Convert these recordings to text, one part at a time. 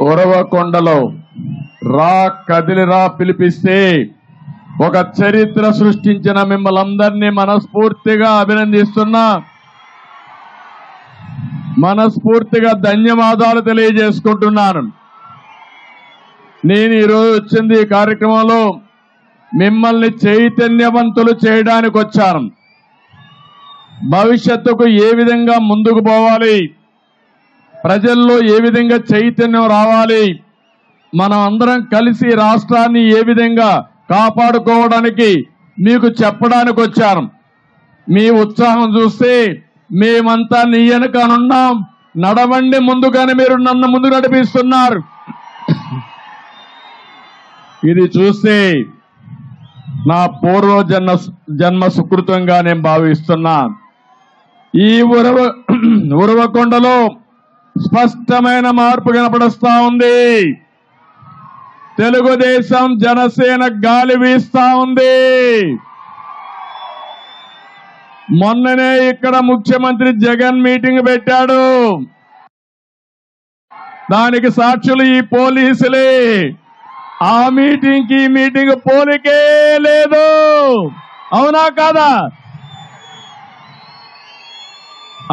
ఉరవకొండలో రా కదిలిరా పిలిపిస్తే ఒక చరిత్ర సృష్టించిన మిమ్మల్ అందరినీ మనస్ఫూర్తిగా అభినందిస్తున్నా. మనస్ఫూర్తిగా ధన్యవాదాలు తెలియజేసుకుంటున్నాను. నేను ఈరోజు వచ్చింది ఈ కార్యక్రమంలో మిమ్మల్ని చైతన్యవంతులు చేయడానికి వచ్చాను భవిష్యత్తుకు ఏ విధంగా ముందుకు పోవాలి? ప్రజల్లో ఏ విధంగా చైతన్యం రావాలి? మనం అందరం కలిసి రాష్ట్రాన్ని ఏ విధంగా కాపాడుకోవడానికి మీకు చెప్పడానికి వచ్చాను. మీ ఉత్సాహం చూస్తే మేమంతా నీ వెనకనున్నాం. నడవండి ముందుగానే మీరు నన్ను ముందు నడిపిస్తున్నారు. ఇది చూస్తే నా పూర్వ జన్మ జన్మ సుకృతంగా నేను భావిస్తున్నా. ఈ ఉరవ ఉరవకొండలో స్పష్టమైన మార్పు కనపడుస్తా ఉంది. తెలుగుదేశం జనసేన గాలి వీస్తా ఉంది. మొన్ననే ఇక్కడ ముఖ్యమంత్రి జగన్ మీటింగ్ పెట్టాడు. దానికి సాక్షులు ఈ పోలీసులే. ఆ మీటింగ్కి ఈ మీటింగ్ పోలికే లేదు. అవునా కాదా?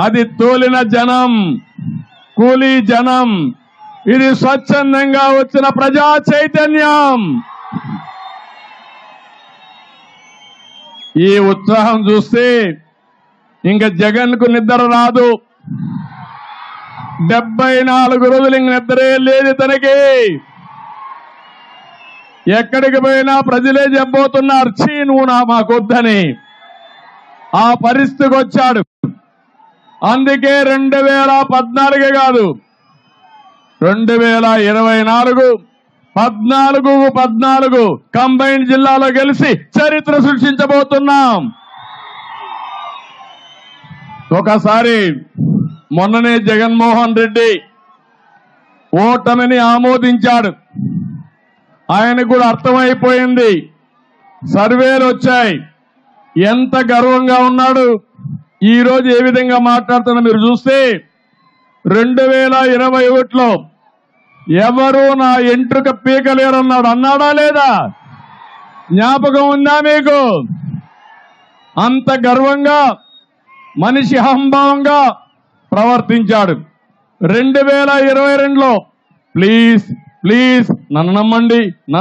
అది తోలిన జనం. కూలీ జనం. ఇది స్వచ్ఛందంగా వచ్చిన ప్రజా చైతన్యం. ఈ ఉత్సాహం చూస్తే ఇంకా జగన్కు నిద్ర రాదు. డెబ్బై నాలుగు రోజులు ఇంక నిద్రే లేదు తనకి. ఎక్కడికి పోయినా ప్రజలే చెప్పబోతున్నారు చీ నువ్వు నా మాకొద్దని. ఆ పరిస్థితికి వచ్చాడు. అందుకే రెండు వేల పద్నాలుగు కాదు. రెండు వేల ఇరవై నాలుగు పద్నాలుగు పద్నాలుగు కంబైన్ జిల్లాలో గెలిచి చరిత్ర సృష్టించబోతున్నాం. ఒకసారి మొన్ననే జగన్మోహన్ రెడ్డి ఓటమిని ఆమోదించాడు. ఆయనకు కూడా అర్థమైపోయింది. సర్వేలు వచ్చాయి. ఎంత గర్వంగా ఉన్నాడు. ఈ రోజు ఏ విధంగా మాట్లాడుతున్నా మీరు చూస్తే రెండు వేల ఇరవై ఒకటిలో ఎవరు నా ఎంట్రుక పీకలేరన్నాడు? అన్నాడా లేదా? జ్ఞాపకం ఉందా మీకు? అంత గర్వంగా మనిషి అహంభావంగా ప్రవర్తించాడు. రెండు వేల ఇరవై రెండులో ప్లీజ్ ప్లీజ్ నన్ను నమ్మండి నన్ను